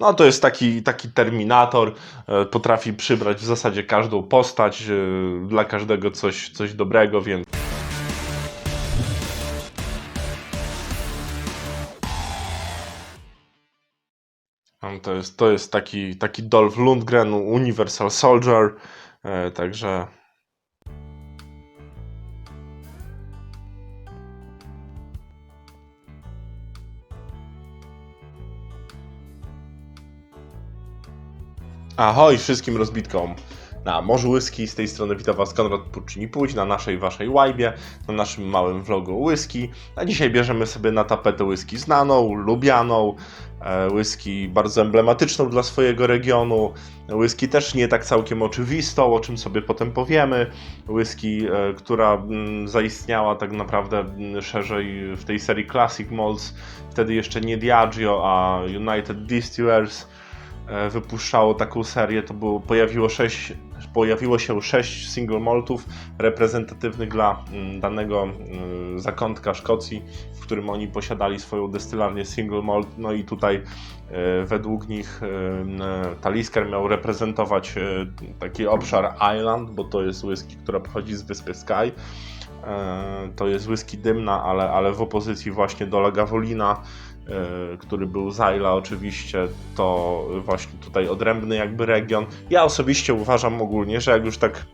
No to jest taki, taki terminator, e, potrafi przybrać w zasadzie każdą postać, e, dla każdego coś, coś dobrego, więc To jest, to jest taki, taki Dolph Lundgren, Universal Soldier, e, także Ahoj wszystkim rozbitkom na Morzu Whisky. Z tej strony witam Was Konrad Puccini Pójdź na naszej, Waszej łajbie, na naszym małym vlogu whisky. A dzisiaj bierzemy sobie na tapetę whisky znaną, lubianą, e, whisky bardzo emblematyczną dla swojego regionu, whisky też nie tak całkiem oczywistą, o czym sobie potem powiemy, whisky, e, która mm, zaistniała tak naprawdę mm, szerzej w tej serii Classic Malts, wtedy jeszcze nie Diageo, a United Distillers wypuszczało taką serię, to było, pojawiło, sześć, pojawiło się sześć single maltów reprezentatywnych dla mm, danego mm, zakątka Szkocji, w którym oni posiadali swoją destylarnię single malt, no i tutaj e, według nich e, e, Talisker miał reprezentować e, taki obszar Island, bo to jest whisky, która pochodzi z wyspy Sky. E, To jest whisky dymna, ale, ale w opozycji właśnie do Lagavulina, e, który był z Isla oczywiście, to właśnie tutaj odrębny jakby region. Ja osobiście uważam ogólnie, że jak już tak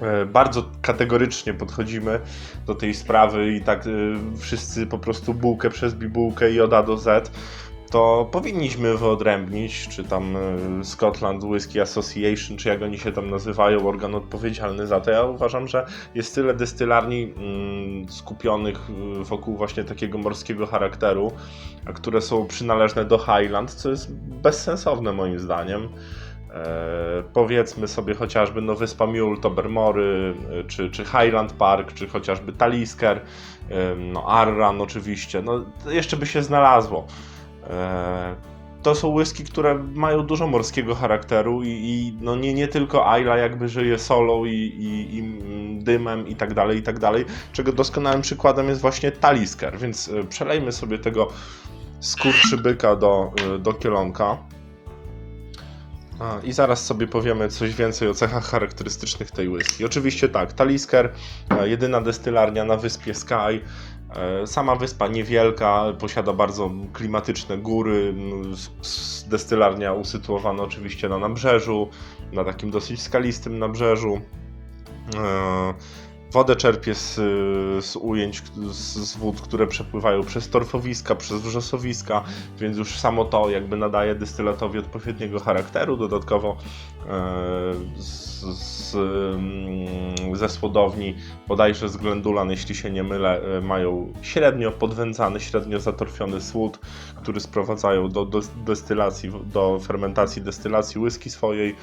e, bardzo kategorycznie podchodzimy do tej sprawy i tak wszyscy po prostu bułkę przez bibułkę i od A do Z, to powinniśmy wyodrębnić, czy tam e, Scotland Whisky Association, czy jak oni się tam nazywają, organ odpowiedzialny za to. Ja uważam, że jest tyle destylarni mm, skupionych y, wokół właśnie takiego morskiego charakteru, a które są przynależne do Highland, co jest bezsensowne moim zdaniem. E, powiedzmy sobie chociażby no, Wyspa Mule, Tobermory, e, czy, czy Highland Park, czy chociażby Talisker, e, no, Arran oczywiście, no, jeszcze by się znalazło. E, To są whisky, które mają dużo morskiego charakteru i, i no nie, nie tylko Ayla jakby żyje solą i, i, i dymem i tak dalej, i tak dalej, czego doskonałym przykładem jest właśnie Talisker, więc e, przelejmy sobie tego skurczybyka do, e, do kielonka. I zaraz sobie powiemy coś więcej o cechach charakterystycznych tej whisky. Oczywiście tak, Talisker, jedyna destylarnia na wyspie Sky. E, Sama wyspa niewielka, posiada bardzo klimatyczne góry. Destylarnia usytuowana oczywiście na nabrzeżu, na takim dosyć skalistym nabrzeżu. Wodę czerpie z, z ujęć, z, z wód, które przepływają przez torfowiska, przez wrzosowiska, więc już samo to jakby nadaje dystylatowi odpowiedniego charakteru. Dodatkowo e, z, z, mm, ze słodowni, bodajże z Glendulan, jeśli się nie mylę, e, mają średnio podwędzany, średnio zatorfiony słód, który sprowadzają do, do destylacji, do fermentacji destylacji whisky swojej.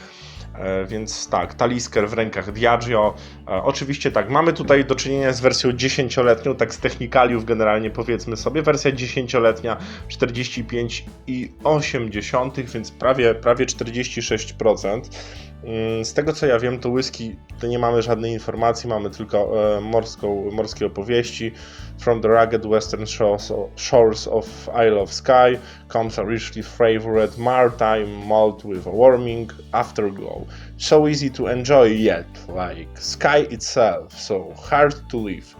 E, Więc tak, Talisker w rękach Diageo. E, Oczywiście tak, mamy tutaj do czynienia z wersją 10-letnią, tak z technikaliów generalnie powiedzmy sobie. Wersja 10-letnia 45,8, więc prawie, prawie 46%. Mm, Z tego co ja wiem, to whisky to nie mamy żadnej informacji, mamy tylko e, morską, morskie opowieści. From the rugged western shores, shores of Isle of Skye comes a richly flavored maritime malt with a warming afterglow. So easy to enjoy yet, like sky itself, so hard to live.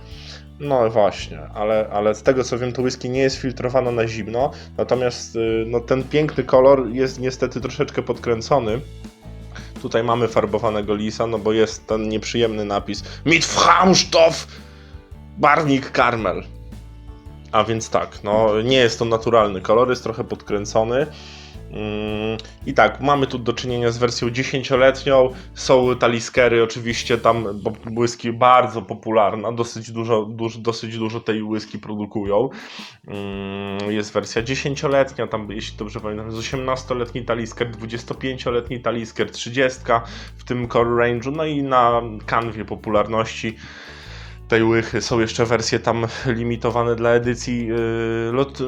No właśnie, ale, ale z tego co wiem, to whisky nie jest filtrowana na zimno, natomiast y, no, ten piękny kolor jest niestety troszeczkę podkręcony. Tutaj mamy farbowanego lisa, no bo jest ten nieprzyjemny napis Mit Fraumstoff Barnik Karmel. A więc tak, no nie jest to naturalny kolor, jest trochę podkręcony. Mm, I tak, mamy tu do czynienia z wersją 10-letnią. Są taliskery, oczywiście tam whisky bardzo popularna, dosyć dużo, duż, dosyć dużo tej whisky produkują. Mm, Jest wersja 10-letnia, tam jeśli dobrze pamiętam, jest 18-letni talisker, 25-letni talisker, 30 w tym core range'u, no i na kanwie popularności tej łychy są jeszcze wersje tam limitowane dla edycji yy, lot,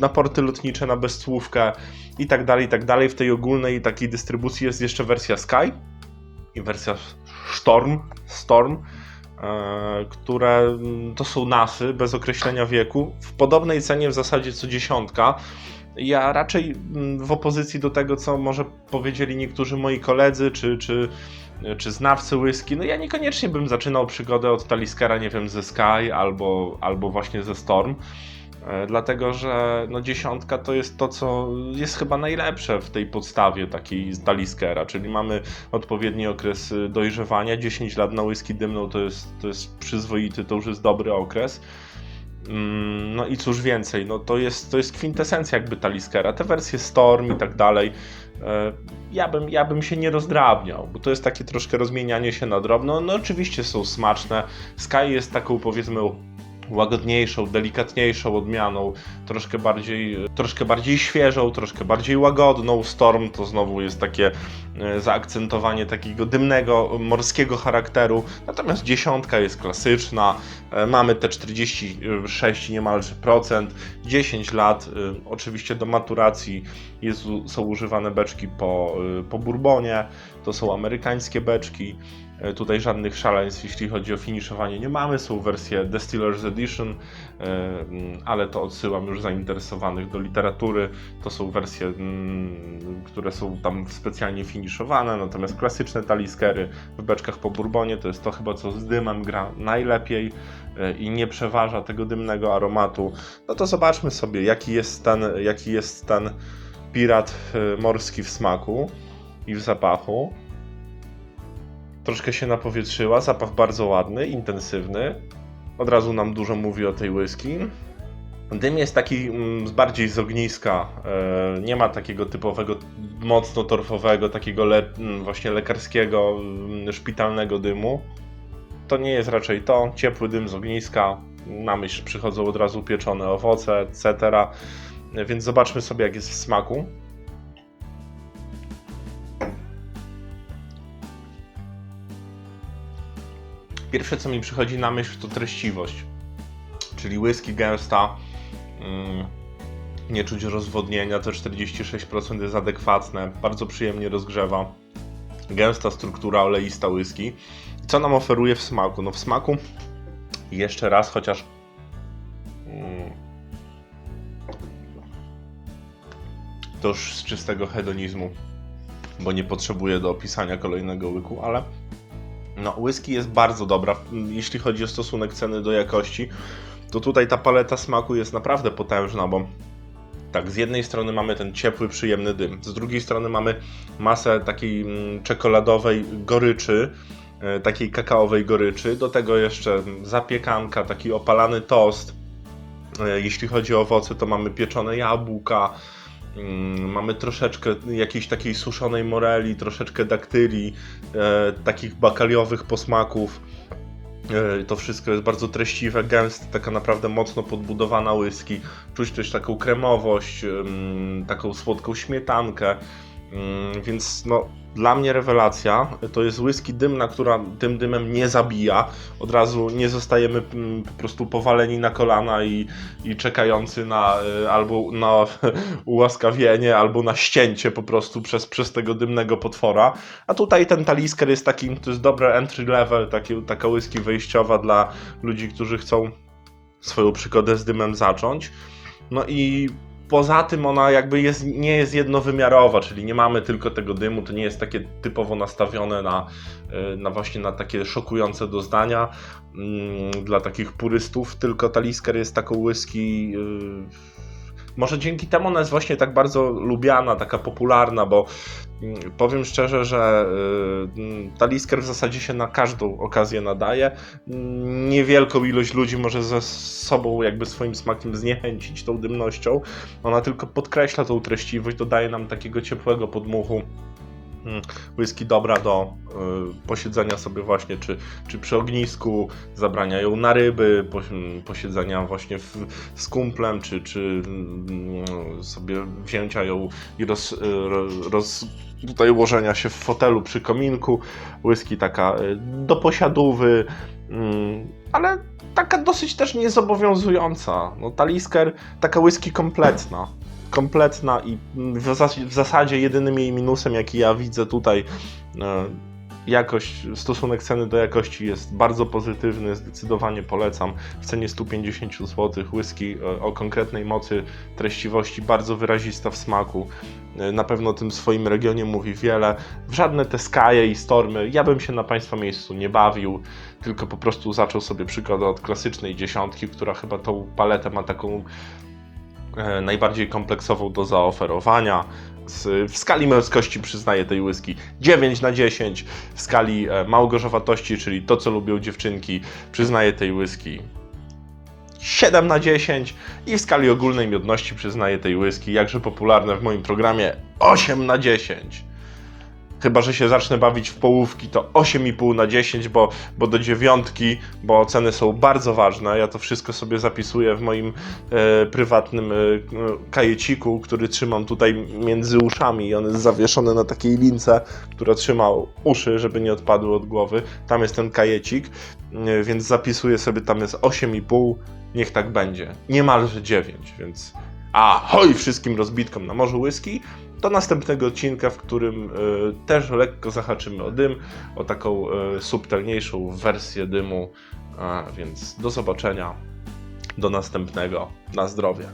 na porty lotnicze, na bezcłówkę i tak dalej, i tak dalej. W tej ogólnej takiej dystrybucji jest jeszcze wersja Sky i wersja Storm, Storm e, które mm, to są nasy bez określenia wieku w podobnej cenie w zasadzie co dziesiątka. Ja raczej mm, w opozycji do tego, co może powiedzieli niektórzy moi koledzy, czy, czy, czy znawcy whisky, no ja niekoniecznie bym zaczynał przygodę od Taliskera, nie wiem, ze Sky albo, albo właśnie ze Storm. E, Dlatego, że no dziesiątka to jest to, co jest chyba najlepsze w tej podstawie takiej z Taliskera, czyli mamy odpowiedni okres y, dojrzewania. 10 lat na whisky dymną to jest, to jest przyzwoity, to już jest dobry okres. Mm, No i cóż więcej, no to jest, to jest kwintesencja jakby Taliskera. Te wersje Storm i tak dalej, e, ja bym, ja bym się nie rozdrabniał, bo to jest takie troszkę rozmienianie się na drobno. No oczywiście są smaczne. Sky jest taką powiedzmy łagodniejszą, delikatniejszą odmianą, troszkę bardziej, troszkę bardziej świeżą, troszkę bardziej łagodną. Storm to znowu jest takie e, zaakcentowanie takiego dymnego, morskiego charakteru. Natomiast dziesiątka jest klasyczna. E, Mamy te 46 niemalże procent, 10 lat. e, Oczywiście do maturacji jest, są używane beczki po, po bourbonie. To są amerykańskie beczki. E, Tutaj żadnych szaleństw, jeśli chodzi o finiszowanie, nie mamy. Są wersje Distillers Edition, e, ale to odsyłam już zainteresowanych do literatury. To są wersje, mm, które są tam specjalnie finiszowane, natomiast klasyczne taliskery w beczkach po bourbonie to jest to chyba, co z dymem gra najlepiej e, i nie przeważa tego dymnego aromatu. No to zobaczmy sobie, jaki jest ten, jaki jest ten pirat morski w smaku i w zapachu troszkę się napowietrzyła, zapach bardzo ładny, intensywny. Od razu nam dużo mówi o tej whisky. Dym jest taki mm, bardziej z ogniska, e, nie ma takiego typowego, mocno torfowego, takiego le, mm, właśnie lekarskiego, mm, szpitalnego dymu. To nie jest raczej to, ciepły dym z ogniska, na myśl przychodzą od razu pieczone owoce, etc. Więc zobaczmy sobie jak jest w smaku. Pierwsze co mi przychodzi na myśl to treściwość, czyli whisky gęsta, mm, nie czuć rozwodnienia, te 46% jest adekwatne, bardzo przyjemnie rozgrzewa, gęsta struktura oleista whisky. Co nam oferuje w smaku? No w smaku jeszcze raz, chociaż mm, to już z czystego hedonizmu, bo nie potrzebuję do opisania kolejnego łyku, ale no, whisky jest bardzo dobra, jeśli chodzi o stosunek ceny do jakości. To tutaj ta paleta smaku jest naprawdę potężna, bo tak, z jednej strony mamy ten ciepły, przyjemny dym, z drugiej strony mamy masę takiej mm, czekoladowej goryczy, e, takiej kakaowej goryczy, do tego jeszcze zapiekanka, taki opalany tost. E, Jeśli chodzi o owoce, to mamy pieczone jabłka, mamy troszeczkę jakiejś takiej suszonej moreli, troszeczkę daktyli, e, takich bakaliowych posmaków. E, To wszystko jest bardzo treściwe, gęste, taka naprawdę mocno podbudowana whisky. Czuć też taką kremowość, taką słodką śmietankę. Ym, Więc no, dla mnie rewelacja. To jest whisky dymna, która tym dymem nie zabija. Od razu nie zostajemy mm, po prostu powaleni na kolana i, i czekający na y, albo na ułaskawienie, albo na ścięcie po prostu przez, przez tego dymnego potwora. A tutaj ten talisker jest takim, to jest dobre entry level, taki, taka whisky wejściowa dla ludzi, którzy chcą swoją przygodę z dymem zacząć. No i poza tym ona jakby jest, nie jest jednowymiarowa, czyli nie mamy tylko tego dymu, to nie jest takie typowo nastawione na, y, na właśnie na takie szokujące doznania mm, dla takich purystów, tylko Talisker jest taką whisky y, może dzięki temu ona jest właśnie tak bardzo lubiana, taka popularna, bo mm, powiem szczerze, że y, mm, Talisker w zasadzie się na każdą okazję nadaje. Niewielką ilość ludzi może ze sobą jakby swoim smakiem zniechęcić tą dymnością. Ona tylko podkreśla tą treściwość, dodaje nam takiego ciepłego podmuchu. Mm, Whisky dobra do y, posiedzenia sobie właśnie, czy, czy przy ognisku, zabrania ją na ryby, po, posiedzenia właśnie w, z kumplem, czy, czy mm, sobie wzięcia ją i roz, y, ro- roz, tutaj ułożenia się w fotelu przy kominku. Whisky taka y, do posiadówy, mm, ale taka dosyć też niezobowiązująca. No, Talisker, taka whisky kompletna kompletna i w, zas- w zasadzie jedynym jej minusem, jaki ja widzę tutaj, e, jakość, stosunek ceny do jakości jest bardzo pozytywny, zdecydowanie polecam. W cenie 150 zł whisky e, o konkretnej mocy, treściwości, bardzo wyrazista w smaku. E, Na pewno o tym swoim regionie mówi wiele. W żadne te skaje i stormy ja bym się na Państwa miejscu nie bawił, tylko po prostu zaczął sobie przygodę od klasycznej dziesiątki, która chyba tą paletę ma taką najbardziej kompleksową do zaoferowania. W skali męskości przyznaję tej whisky 9 na 10, w skali e, małgorzowatości, czyli to co lubią dziewczynki, przyznaję tej whisky 7 na 10 i w skali ogólnej miodności przyznaję tej whisky, jakże popularne w moim programie 8 na 10. Chyba, że się zacznę bawić w połówki, to 8,5 na 10, bo, bo do dziewiątki, bo ceny są bardzo ważne. Ja to wszystko sobie zapisuję w moim e, prywatnym e, kajeciku, który trzymam tutaj między uszami i on jest zawieszony na takiej lince, która trzyma uszy, żeby nie odpadły od głowy. Tam jest ten kajecik, e, więc zapisuję sobie, tam jest 8,5, niech tak będzie. Niemalże 9, więc ahoj wszystkim rozbitkom na morzu whisky do następnego odcinka, w którym y, też lekko zahaczymy o dym, o taką y, subtelniejszą wersję dymu. Więc do zobaczenia. Do następnego. Na zdrowie.